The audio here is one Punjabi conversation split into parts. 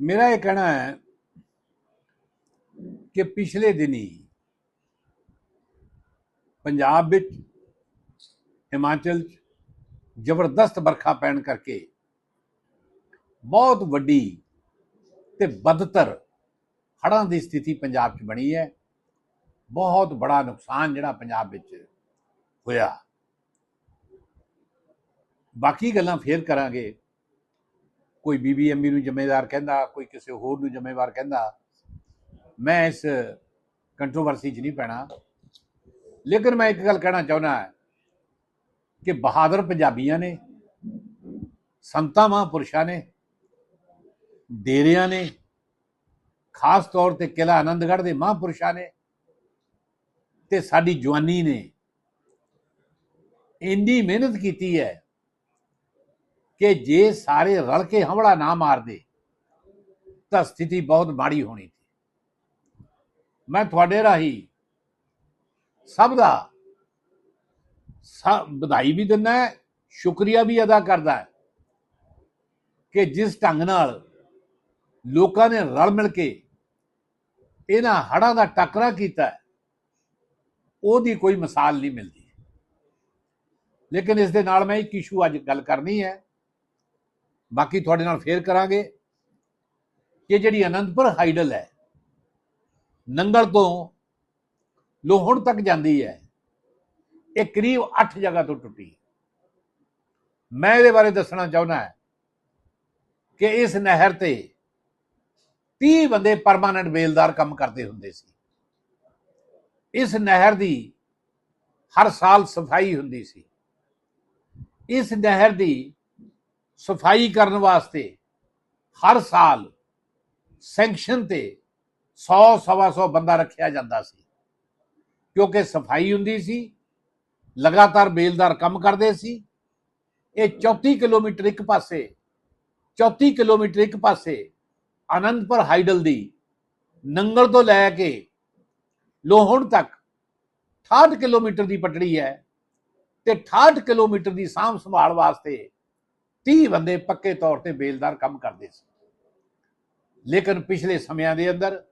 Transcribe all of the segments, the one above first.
ਮੇਰਾ ਇਹ ਕਹਿਣਾ ਹੈ ਕਿ ਪਿਛਲੇ ਦਿਨੀ ਪੰਜਾਬ ਵਿੱਚ, ਹਿਮਾਚਲ 'ਚ ਜ਼ਬਰਦਸਤ ਵਰਖਾ ਪੈਣ ਕਰਕੇ ਬਹੁਤ ਵੱਡੀ ਤੇ ਬਦਤਰ ਹੜ੍ਹਾਂ ਦੀ ਸਥਿਤੀ ਪੰਜਾਬ 'ਚ ਬਣੀ ਹੈ। ਬਹੁਤ ਬੜਾ ਨੁਕਸਾਨ ਜਿਹੜਾ ਪੰਜਾਬ ਵਿੱਚ ਹੋਇਆ। ਬਾਕੀ ਗੱਲਾਂ ਫੇਰ ਕਰਾਂਗੇ। ਕੋਈ ਬੀਬੀਐਮਬੀ ਨੂੰ ਜ਼ਿੰਮੇਵਾਰ ਕਹਿੰਦਾ, ਕੋਈ ਕਿਸੇ ਹੋਰ ਨੂੰ ਜ਼ਿੰਮੇਵਾਰ ਕਹਿੰਦਾ, ਮੈਂ ਇਸ ਕੰਟਰੋਵਰਸੀ 'ਚ ਨਹੀਂ ਪੈਣਾ। ਲੇਕਿਨ ਮੈਂ ਇੱਕ ਗੱਲ ਕਹਿਣਾ ਚਾਹੁੰਦਾ ਕਿ ਬਹਾਦਰ ਪੰਜਾਬੀਆਂ ਨੇ, ਸੰਤਾਂ ਮਹਾਂਪੁਰਸ਼ਾਂ ਨੇ, ਡੇਰਿਆਂ ਨੇ, ਖਾਸ ਤੌਰ ਤੇ ਕਿਲਾ ਆਨੰਦਗੜ੍ਹ ਦੇ ਮਹਾਂਪੁਰਸ਼ਾਂ ਨੇ ਤੇ ਸਾਡੀ ਜਵਾਨੀ ਨੇ ਇੰਨੀ ਮਿਹਨਤ ਕੀਤੀ ਹੈ ਕਿ ਜੇ ਸਾਰੇ ਰਲ ਕੇ ਹਮਲਾ ਨਾ ਮਾਰਦੇ ਤਾਂ ਸਥਿਤੀ ਬਹੁਤ ਮਾੜੀ ਹੋਣੀ ਸੀ। ਮੈਂ ਤੁਹਾਡੇ ਰਾਹੀਂ ਸਭ ਦਾ ਵਧਾਈ ਵੀ ਦਿੰਦਾ ਸ਼ੁਕਰੀਆ ਵੀ ਅਦਾ ਕਰਦਾ ਕਿ ਜਿਸ ਢੰਗ ਨਾਲ ਲੋਕਾਂ ਨੇ ਰਲ ਮਿਲ ਕੇ ਇਹਨਾਂ ਹੜਾਂ ਦਾ ਟੱਕਰਾ ਕੀਤਾ ਉਹਦੀ ਕੋਈ ਮਿਸਾਲ ਨਹੀਂ ਮਿਲਦੀ। ਲੇਕਿਨ ਇਸ ਦੇ ਨਾਲ ਮੈਂ ਇੱਕ ਇਸ਼ੂ ਅੱਜ ਗੱਲ ਕਰਨੀ ਹੈ। ਬਾਕੀ ਤੁਹਾਡੇ ਨਾਲ ਫੇਰ ਕਰਾਂਗੇ ਕਿ ਜਿਹੜੀ ਅਨੰਦਪੁਰ ਹਾਈਡਲ ਹੈ, ਨੰਗਲ ਤੋਂ ਲੋਹਣ ਤੱਕ ਜਾਂਦੀ ਹੈ, ਇਹ ਕਰੀਬ 8 ਜਗ੍ਹਾ ਤੋਂ ਟੁੱਟੀ ਮੈਂ ਇਹਦੇ ਬਾਰੇ ਦੱਸਣਾ ਚਾਹੁੰਦਾ ਹਾਂ ਕਿ ਇਸ ਨਹਿਰ ਤੇ 30 ਬੰਦੇ ਪਰਮਾਨੈਂਟ ਬੇਲਦਾਰ ਕੰਮ ਕਰਦੇ ਹੁੰਦੇ ਸੀ। ਇਸ ਨਹਿਰ ਦੀ ਹਰ ਸਾਲ ਸਫ਼ਾਈ ਹੁੰਦੀ ਸੀ। ਇਸ ਨਹਿਰ ਦੀ ਸਫ਼ਾਈ ਕਰਨ ਵਾਸਤੇ ਹਰ ਸਾਲ ਸੈਂਕਸ਼ਨ ਤੇ 100 ਸਵਾ 100 ਬੰਦਾ ਰੱਖਿਆ ਜਾਂਦਾ ਸੀ। ਕਿਉਂਕਿ ਸਫ਼ਾਈ ਹੁੰਦੀ ਸੀ, ਲਗਾਤਾਰ ਬੇਲਦਾਰ ਕੰਮ ਕਰਦੇ ਸੀ। ਇਹ 34 ਕਿਲੋਮੀਟਰ ਇੱਕ ਪਾਸੇ 34 ਕਿਲੋਮੀਟਰ ਇੱਕ ਪਾਸੇ ਆਨੰਦਪੁਰ ਹਾਈਡਲ ਦੀ ਨੰਗਲ ਤੋਂ ਲੈ ਕੇ ਲੋਹਣ ਤੱਕ 68 ਕਿਲੋਮੀਟਰ ਦੀ ਪਟੜੀ ਹੈ ਤੇ 68 ਕਿਲੋਮੀਟਰ ਦੀ ਸਾਂਭ ਸੰਭਾਲ ਵਾਸਤੇ 30 ਬੰਦੇ ਪੱਕੇ ਤੌਰ ਤੇ ਬੇਲਦਾਰ ਕੰਮ ਕਰਦੇ ਸੀ। ਲੇਕਿਨ ਪਿਛਲੇ ਸਮਿਆਂ ਦੇ ਅੰਦਰ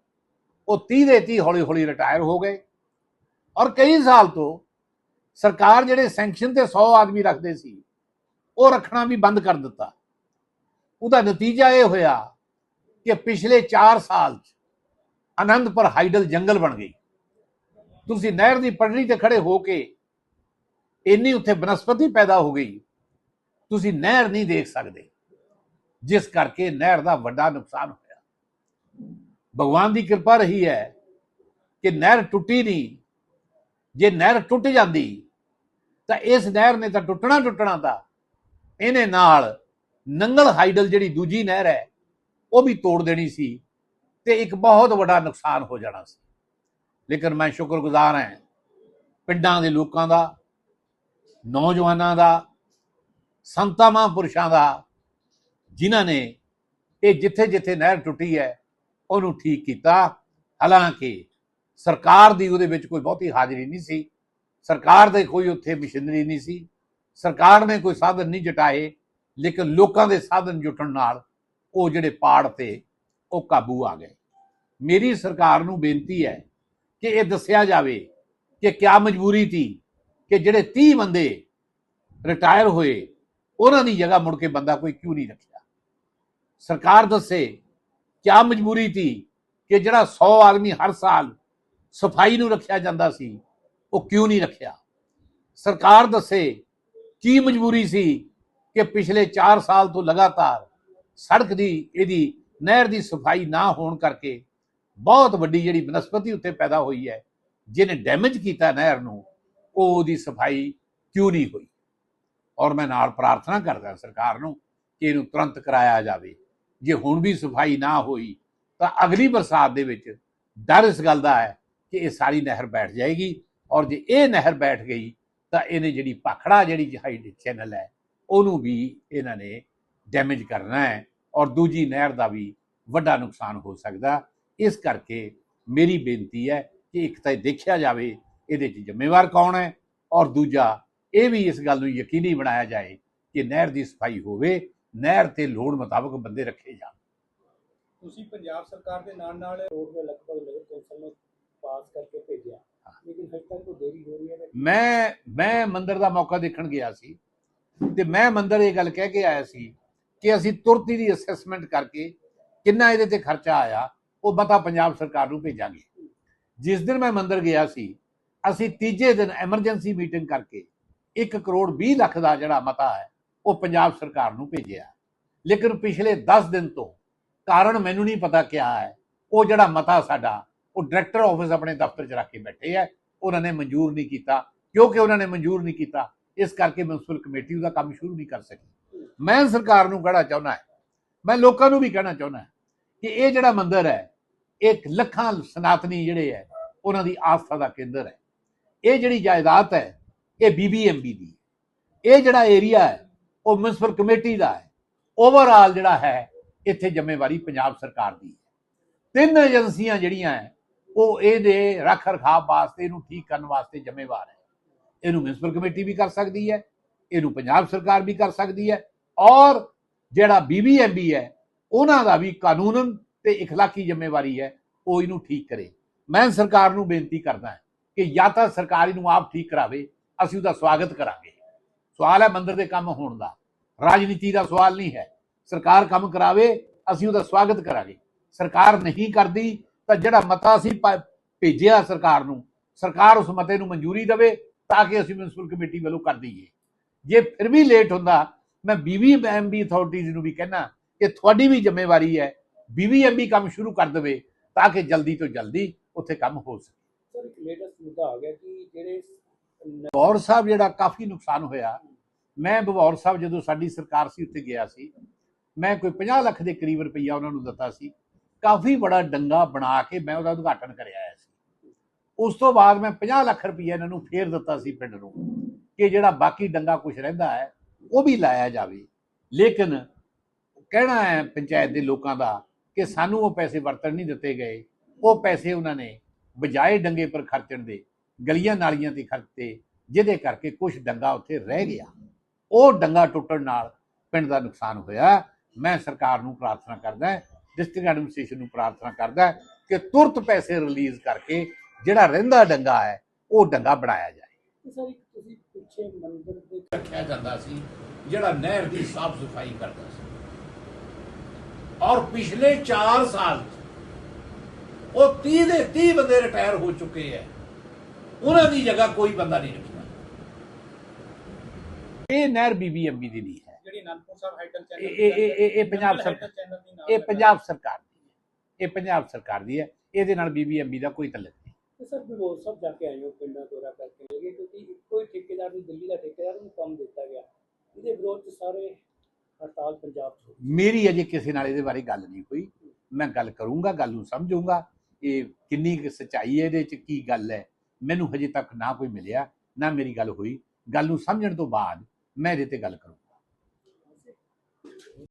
ਉਹ 30 ਦੇ 30 ਹੌਲੀ ਹੌਲੀ ਰਿਟਾਇਰ ਹੋ ਗਏ ਔਰ ਕਈ ਸਾਲ ਤੋਂ ਸਰਕਾਰ ਜਿਹੜੇ ਸੈਂਕਸ਼ਨ ਤੇ 100 ਆਦਮੀ ਰੱਖਦੇ ਸੀ, ਉਹ ਰੱਖਣਾ ਵੀ ਬੰਦ ਕਰ ਦਿੱਤਾ। ਉਹਦਾ ਨਤੀਜਾ ਇਹ ਹੋਇਆ ਕਿ ਪਿਛਲੇ 4 ਸਾਲ ਚ ਆਨੰਦਪੁਰ ਹਾਈਡਲ ਜੰਗਲ ਬਣ ਗਈ। ਤੁਸੀਂ ਨਹਿਰ ਦੀ ਪਟੜੀ ਤੇ ਖੜੇ ਹੋ ਕੇ ਇੰਨੀ ਉੱਥੇ ਬਨਸਪਤੀ ਪੈਦਾ ਹੋ ਗਈ ਤੁਸੀਂ ਨਹਿਰ ਨਹੀਂ ਦੇਖ ਸਕਦੇ। ਜਿਸ ਕਰਕੇ ਨਹਿਰ ਦਾ ਵੱਡਾ ਨੁਕਸਾਨ ਹੋਇਆ। ਭਗਵਾਨ ਦੀ ਕਿਰਪਾ ਰਹੀ ਹੈ ਕਿ ਨਹਿਰ ਟੁੱਟੀ ਨਹੀਂ। ਜੇ ਨਹਿਰ ਟੁੱਟ ਜਾਂਦੀ, ਤਾਂ ਇਸ ਨਹਿਰ ਨੇ ਤਾਂ ਟੁੱਟਣਾ ਟੁੱਟਣਾ ਤਾਂ ਇਹਨੇ ਨਾਲ ਨੰਗਲ ਹਾਈਡਲ ਜਿਹੜੀ ਦੂਜੀ ਨਹਿਰ ਹੈ, ਉਹ ਵੀ ਤੋੜ ਦੇਣੀ ਸੀ ਤੇ ਇੱਕ ਬਹੁਤ ਵੱਡਾ ਨੁਕਸਾਨ ਹੋ ਜਾਣਾ ਸੀ। ਲੇਕਿਨ ਮੈਂ ਸ਼ੁਕਰਗੁਜ਼ਾਰ ਹਾਂ ਪਿੰਡਾਂ ਦੇ ਲੋਕਾਂ ਦਾ, ਨੌਜਵਾਨਾਂ ਦਾ ਸੰਤਾਂ ਮਹਾਂਪੁਰਸ਼ਾਂ ਦਾ, ਜਿਨ੍ਹਾਂ ਨੇ ਇਹ ਜਿੱਥੇ ਜਿੱਥੇ ਨਹਿਰ ਟੁੱਟੀ ਹੈ, ਉਹਨੂੰ ਠੀਕ ਕੀਤਾ। ਹਾਲਾਂਕਿ ਸਰਕਾਰ ਦੀ ਉਹਦੇ ਵਿੱਚ ਕੋਈ ਬਹੁਤੀ ਹਾਜ਼ਰੀ ਨਹੀਂ ਸੀ। ਸਰਕਾਰ ਦੇ ਕੋਈ ਉੱਥੇ ਮਸ਼ੀਨਰੀ ਨਹੀਂ ਸੀ। ਸਰਕਾਰ ਨੇ ਕੋਈ ਸਾਧਨ ਨਹੀਂ ਜਟਾਏ, ਲੇਕਿਨ ਲੋਕਾਂ ਦੇ ਸਾਧਨ ਜੁਟਣ ਨਾਲ ਉਹ ਜਿਹੜੇ ਪਾੜ ਤੇ ਉਹ ਕਾਬੂ ਆ ਗਏ। ਮੇਰੀ ਸਰਕਾਰ ਨੂੰ ਬੇਨਤੀ ਹੈ ਕਿ ਇਹ ਦੱਸਿਆ ਜਾਵੇ ਕਿ ਕਿਆ ਮਜਬੂਰੀ ਸੀ ਕਿ ਜਿਹੜੇ 30 ਬੰਦੇ ਰਿਟਾਇਰ ਹੋਏ ਉਹਨਾਂ ਦੀ ਜਗ੍ਹਾ ਮੁੜ ਕੇ ਬੰਦਾ ਕੋਈ ਕਿਉਂ ਨਹੀਂ ਰੱਖਿਆ? ਸਰਕਾਰ ਦੱਸੇ, ਕਿਆ ਮਜਬੂਰੀ ਸੀ ਕਿ ਜਿਹੜਾ 100 ਆਦਮੀ ਹਰ ਸਾਲ ਸਫ਼ਾਈ ਨੂੰ ਰੱਖਿਆ ਜਾਂਦਾ ਸੀ, ਉਹ ਕਿਉਂ ਨਹੀਂ ਰੱਖਿਆ? ਸਰਕਾਰ ਦੱਸੇ, ਕੀ ਮਜਬੂਰੀ ਸੀ ਕਿ ਪਿਛਲੇ 4 ਸਾਲ ਤੋਂ ਲਗਾਤਾਰ ਸੜਕ ਦੀ, ਇਹਦੀ ਨਹਿਰ ਦੀ ਸਫ਼ਾਈ ਨਾ ਹੋਣ ਕਰਕੇ ਬਹੁਤ ਵੱਡੀ ਜਿਹੜੀ ਬਨਸਪਤੀ ਉੱਤੇ ਪੈਦਾ ਹੋਈ ਹੈ, ਜਿਹਨੇ ਡੈਮੇਜ ਕੀਤਾ ਨਹਿਰ ਨੂੰ ਉਹ ਉਹਦੀ ਸਫ਼ਾਈ ਕਿਉਂ ਨਹੀਂ ਹੋਈ? ਔਰ ਮੈਂ ਨਾਲ ਪ੍ਰਾਰਥਨਾ ਕਰਦਾ ਸਰਕਾਰ ਨੂੰ ਕਿ ਇਹਨੂੰ ਤੁਰੰਤ ਕਰਾਇਆ ਜਾਵੇ। ਜੇ ਹੁਣ ਵੀ ਸਫ਼ਾਈ ਨਾ ਹੋਈ, ਤਾਂ ਅਗਲੀ ਬਰਸਾਤ ਦੇ ਵਿੱਚ ਡਰ ਇਸ ਗੱਲ ਦਾ ਹੈ ਕਿ ਇਹ ਸਾਰੀ ਨਹਿਰ ਬੈਠ ਜਾਏਗੀ ਔਰ ਜੇ ਇਹ ਨਹਿਰ ਬੈਠ ਗਈ, ਤਾਂ ਇਹਨੇ ਜਿਹੜੀ ਪਖੜਾ ਜਿਹੜੀ ਹਾਈਡ ਚੈਨਲ ਹੈ, ਉਹਨੂੰ ਵੀ ਇਹਨਾਂ ਨੇ ਡੈਮੇਜ ਕਰਨਾ ਹੈ ਔਰ ਦੂਜੀ ਨਹਿਰ ਦਾ ਵੀ ਵੱਡਾ ਨੁਕਸਾਨ ਹੋ ਸਕਦਾ। ਇਸ ਕਰਕੇ ਮੇਰੀ ਬੇਨਤੀ ਹੈ ਕਿ ਇੱਕ ਤਾਂ ਇਹ ਦੇਖਿਆ ਜਾਵੇ, ਇਹਦੇ 'ਚ ਜ਼ਿੰਮੇਵਾਰ ਕੌਣ ਹੈ ਔਰ ਦੂਜਾ ਇਹ ਵੀ ਇਸ ਗੱਲ ਨੂੰ ਯਕੀਨੀ ਬਣਾਇਆ ਜਾਏ ਕਿ ਨਹਿਰ ਦੀ ਸਫ਼ਾਈ ਹੋਵੇ ਨਹਿਰ ਤੇ ਲੋੜ ਮੁਤਾਬਕ ਬੰਦੇ ਰੱਖੇ ਜਾਣ। ਤੁਸੀਂ ਪੰਜਾਬ ਸਰਕਾਰ ਦੇ ਨਾਲ ਨਾਲ ਰੋਡ ਦੇ ਲਗਭਗ ਨਗਰ ਕੌਂਸਲ ਨੂੰ ਪਾਸ ਕਰਕੇ ਭੇਜਿਆ। ਲੇਕਿਨ ਹਜੇ ਤੱਕ ਕੋਈ ਦੇਰੀ ਹੋ ਰਹੀ ਹੈ ਮੈਂ ਮੈਂ ਮੰਦਰ ਦਾ ਮੌਕਾ ਦੇਖਣ ਗਿਆ ਸੀ ਤੇ ਮੈਂ ਮੰਦਰ ਇਹ ਗੱਲ ਕਹਿ ਕੇ ਆਇਆ ਸੀ ਕਿ ਅਸੀਂ ਤੁਰਤ ਹੀ ਦੀ ਅਸੈਸਮੈਂਟ ਕਰਕੇ ਕਿੰਨਾ ਇਹਦੇ ਤੇ ਖਰਚਾ ਆਇਆ ਉਹ ਬਤਾ ਪੰਜਾਬ ਸਰਕਾਰ ਨੂੰ ਭੇਜਾਂਗੇ। ਜਿਸ ਦਿਨ ਮੈਂ ਮੰਦਰ ਗਿਆ ਸੀ ਅਸੀਂ ਤੀਜੇ ਦਿਨ ਐਮਰਜੈਂਸੀ ਮੀਟਿੰਗ ਕਰਕੇ 1 ਕਰੋੜ 20 ਲੱਖ ਦਾ ਜਿਹੜਾ ਮਤਾ ਹੈ, ਉਹ ਪੰਜਾਬ ਸਰਕਾਰ ਨੂੰ ਭੇਜਿਆ। ਲੇਕਿਨ ਪਿਛਲੇ 10 ਦਿਨ ਤੋਂ ਕਾਰਨ ਮੈਨੂੰ ਨਹੀਂ ਪਤਾ ਕਿਆ ਹੈ। ਉਹ ਜਿਹੜਾ ਮਤਾ ਸਾਡਾ, ਉਹ ਡਾਇਰੈਕਟਰ ਆਫਿਸ ਆਪਣੇ ਦਫ਼ਤਰ 'ਚ ਰੱਖ ਕੇ ਬੈਠੇ ਹੈ। ਉਹਨਾਂ ਨੇ ਮਨਜ਼ੂਰ ਨਹੀਂ ਕੀਤਾ। ਕਿਉਂਕਿ ਉਹਨਾਂ ਨੇ ਮਨਜ਼ੂਰ ਨਹੀਂ ਕੀਤਾ, ਇਸ ਕਰਕੇ ਮਿਊਨਿਸਪਲ ਕਮੇਟੀ ਉਹਦਾ ਕੰਮ ਸ਼ੁਰੂ ਨਹੀਂ ਕਰ ਸਕੀ। ਮੈਂ ਸਰਕਾਰ ਨੂੰ ਕਹਿਣਾ ਚਾਹੁੰਦਾ ਹੈ, ਮੈਂ ਲੋਕਾਂ ਨੂੰ ਵੀ ਕਹਿਣਾ ਚਾਹੁੰਦਾ ਕਿ ਇਹ ਜਿਹੜਾ ਮੰਦਿਰ ਹੈ ਇੱਕ ਲੱਖਾਂ ਸਨਾਤਨੀ ਜਿਹੜੇ ਹੈ, ਉਹਨਾਂ ਦੀ ਆਸਥਾ ਦਾ ਕੇਂਦਰ ਹੈ। ਇਹ ਜਿਹੜੀ ਜਾਇਦਾਦ ਹੈ ਇਹ ਬੀਬੀਐਮਬੀ ਦੀ ਹੈ। ਇਹ ਜਿਹੜਾ ਏਰੀਆ ਹੈ ਉਹ ਮਿਊਨਿਸਪਲ ਕਮੇਟੀ ਦਾ ਹੈ ਓਵਰਆਲ ਜਿਹੜਾ ਹੈ ਇੱਥੇ ਜ਼ਿੰਮੇਵਾਰੀ ਪੰਜਾਬ ਸਰਕਾਰ ਦੀ ਹੈ ਤਿੰਨ ਏਜੰਸੀਆਂ ਜਿਹੜੀਆਂ ਹੈ ਉਹ ਇਹਦੇ ਰੱਖ ਰਖਾਵ ਵਾਸਤੇ ਇਹਨੂੰ ਠੀਕ ਕਰਨ ਵਾਸਤੇ ਜ਼ਿੰਮੇਵਾਰ ਹੈ ਇਹਨੂੰ ਮਿਊਨਿਸਪਲ ਕਮੇਟੀ ਵੀ ਕਰ ਸਕਦੀ ਹੈ ਇਹਨੂੰ ਪੰਜਾਬ ਸਰਕਾਰ ਵੀ ਕਰ ਸਕਦੀ ਹੈ ਔਰ ਜਿਹੜਾ ਬੀਬੀਐਮਬੀ ਹੈ ਉਹਨਾਂ ਦਾ ਵੀ ਕਾਨੂੰਨਨ ਤੇ اخلاقی ਜ਼ਿੰਮੇਵਾਰੀ ਹੈ ਉਹ ਇਹਨੂੰ ਠੀਕ ਕਰੇ ਮੈਂ ਸਰਕਾਰ ਨੂੰ ਬੇਨਤੀ ਕਰਦਾ ਹਾਂ ਕਿ ਜਾਂ ਤਾਂ ਸਰਕਾਰ ਇਹਨੂੰ ਆਪ ਠੀਕ ਕਰਾਵੇ ਅਸੀਂ ਉਹਦਾ ਸਵਾਗਤ ਕਰਾਂਗੇ। ਸਵਾਲ ਹੈ ਮੰਦਰ ਦੇ ਕੰਮ ਹੋਣ ਦਾ। ਰਾਜਨੀਤੀ ਦਾ ਸਵਾਲ ਨਹੀਂ ਹੈ। ਸਰਕਾਰ ਕੰਮ ਕਰਾਵੇ, ਅਸੀਂ ਉਹਦਾ ਸਵਾਗਤ ਕਰਾਂਗੇ। ਸਰਕਾਰ ਨਹੀਂ ਕਰਦੀ, ਤਾਂ ਜਿਹੜਾ ਮਤਾ ਅਸੀਂ ਭੇਜਿਆ ਸਰਕਾਰ ਨੂੰ, ਸਰਕਾਰ ਉਸ ਮਤੇ ਨੂੰ ਮਨਜ਼ੂਰੀ ਦੇਵੇ ਤਾਂ ਕਿ ਅਸੀਂ ਮਿਊਨਿਸਪਲ ਕਮੇਟੀ ਵੱਲੋਂ ਕਰ ਦਈਏ। ਜੇ ਫਿਰ ਵੀ ਲੇਟ ਹੁੰਦਾ, ਮੈਂ ਬੀਬੀਐਮਬੀ ਅਥਾਰਟੀਜ਼ ਨੂੰ ਵੀ ਕਹਿਣਾ ਕਿ ਤੁਹਾਡੀ ਵੀ ਜ਼ਿੰਮੇਵਾਰੀ ਹੈ ਬੀਬੀਐਮਬੀ ਕੰਮ ਸ਼ੁਰੂ ਕਰ ਦੇਵੇ ਤਾਂ ਕਿ ਜਲਦੀ ਤੋਂ ਜਲਦੀ ਉੱਥੇ ਕੰਮ ਹੋ ਸਕੇ। ਸਰ ਇੱਕ ਲੇਟੈਸਟ ਮੁੱਦਾ ਆ ਗਿਆ ਕਿ ਜਿਹੜੇ ਬਵੌਰ ਸਾਹਿਬ ਜਿਹੜਾ ਕਾਫੀ ਨੁਕਸਾਨ ਹੋਇਆ। ਮੈਂ ਬਵੌਰ ਸਾਹਿਬ ਜਦੋਂ ਸਾਡੀ ਸਰਕਾਰ ਸੀ, ਉੱਥੇ ਗਿਆ ਸੀ। ਮੈਂ ਕੋਈ 50 ਲੱਖ ਦੇ ਕਰੀਬ ਰੁਪਈਆ ਉਹਨਾਂ ਨੂੰ ਦਿੱਤਾ ਸੀ। ਕਾਫੀ ਬੜਾ ਡੰਗਾ ਬਣਾ ਕੇ ਮੈਂ ਉਹਦਾ ਉਦਘਾਟਨ ਕਰਿਆ ਆਇਆ ਸੀ। ਉਸ ਤੋਂ ਬਾਅਦ ਮੈਂ 50 ਲੱਖ ਰੁਪਈਆ ਇਹਨਾਂ ਨੂੰ ਫੇਰ ਦਿੱਤਾ ਸੀ ਪਿੰਡ ਨੂੰ ਕਿ ਜਿਹੜਾ ਬਾਕੀ ਡੰਗਾ ਕੁਝ ਰਹਿੰਦਾ ਹੈ, ਉਹ ਵੀ ਲਾਇਆ ਜਾਵੇ। ਲੇਕਿਨ ਕਹਿਣਾ ਹੈ ਪੰਚਾਇਤ ਦੇ ਲੋਕਾਂ ਦਾ ਕਿ ਸਾਨੂੰ ਉਹ ਪੈਸੇ ਵਰਤਣ ਨਹੀਂ ਦਿੱਤੇ ਗਏ। ਉਹ ਪੈਸੇ ਉਹਨਾਂ ਨੇ ਬਜਾਏ ਡੰਗੇ ਪਰ ਖਰਚਣ ਦੇ ਗਲੀਆਂ ਨਾਲੀਆਂ ਤੇ ਖਰਚਤੇ ਜਿਹਦੇ ਕਰਕੇ ਕੁਝ ਡੰਗਾ ਉੱਥੇ ਰਹਿ ਗਿਆ। ਉਹ ਡੰਗਾ ਟੁੱਟਣ ਨਾਲ ਪਿੰਡ ਦਾ ਨੁਕਸਾਨ ਹੋਇਆ। ਮੈਂ ਸਰਕਾਰ ਨੂੰ ਪ੍ਰਾਰਥਨਾ ਕਰਦਾ ਡਿਸਟ੍ਰਿਕਟ ਐਡਮਿਨਿਸਟ੍ਰੇਸ਼ਨ ਨੂੰ ਪ੍ਰਾਰਥਨਾ ਕਰਦਾ ਕਿ ਤੁਰਤ ਪੈਸੇ ਰਿਲੀਜ਼ ਕਰਕੇ ਜਿਹੜਾ ਰਹਿੰਦਾ ਡੰਗਾ ਹੈ ਉਹ ਡੰਗਾ ਬਣਾਇਆ ਜਾਏ। ਸਰ ਇੱਕ ਤੁਸੀਂ ਪਿੱਛੇ ਮੰਦਿਰ ਦੇ ਰੱਖਿਆ ਜਾਂਦਾ ਸੀ ਜਿਹੜਾ ਨਹਿਰ ਦੀ ਸਾਫ਼ ਸਫ਼ਾਈ ਕਰਦਾ ਸੀ। ਔਰ ਪਿਛਲੇ 4 ਸਾਲ ਉਹ 30 ਦੇ 30 ਬੰਦੇ ਰਿਟਾਇਰ ਹੋ ਚੁੱਕੇ ਹੈ। ਉਹਨਾਂ ਦੀ ਜਗ੍ਹਾ ਕੋਈ ਬੰਦਾ ਨਹੀਂ ਰੱਖਿਆ ਇਹ ਨਹਿਰ ਬੀਬੀਐਮਬੀ ਦੀ ਨਹੀਂ ਹੈ। ਜਿਹੜੀ ਅਨੰਦਪੁਰ ਸਾਹਿਬ ਹਾਈਟਲ ਚੈਨਲ ਇਹ ਇਹ ਇਹ- ਇਹ ਇਹ ਪੰਜਾਬ ਸਰਕਾਰ ਚੈਨਲ ਦੀ ਨਾਲ ਇਹ ਪੰਜਾਬ ਸਰਕਾਰ ਦੀ ਹੈ। ਇਹ ਪੰਜਾਬ ਸਰਕਾਰ ਦੀ ਹੈ। ਇਹਦੇ ਨਾਲ ਬੀਬੀਐਮਬੀ ਦਾ ਕੋਈ ਤਲਕ ਨਹੀਂ। ਤੇ ਸਰ ਬਿਲੋਰ ਸਾਹਿਬ ਜਾ ਕੇ ਆਏ ਹੋ ਪਿੰਡਾਂ ਦੌਰਾ ਕਰਕੇ ਲਗੇ ਕਿਉਂਕਿ ਇੱਕੋ ਹੀ ਠੇਕੇਦਾਰ ਨੂੰ ਦਿੱਲੀ ਦਾ ਠੇਕੇਦਾਰ ਨੂੰ ਕੰਮ ਦਿੱਤਾ ਗਿਆ। ਇਹਦੇ ਵਿਰੋਧ ਚ ਸਾਰੇ ਹੜਤਾਲ ਪੰਜਾਬ ਚ ਹੋਈ। ਮੇਰੀ ਅਜੇ ਕਿਸੇ ਨਾਲ ਇਹਦੇ ਬਾਰੇ ਗੱਲ ਨਹੀਂ ਹੋਈ। ਮੈਂ ਗੱਲ ਕਰੂੰਗਾ ਗੱਲ ਨੂੰ ਸਮਝੂੰਗਾ। ਇਹ ਕਿੰਨੀ ਸੱਚਾਈ ਹੈ ਇਹਦੇ ਚ ਕੀ ਗੱਲ ਹੈ? ਮੈਨੂੰ ਹਜੇ ਤੱਕ ਨਾ ਕੋਈ ਮਿਲਿਆ, ਨਾ ਮੇਰੀ ਗੱਲ ਹੋਈ। ਗੱਲ ਨੂੰ ਸਮਝਣ ਤੋਂ ਬਾਅਦ ਮੈਂ ਇਹਦੇ ਤੇ ਗੱਲ ਕਰੂੰਗਾ।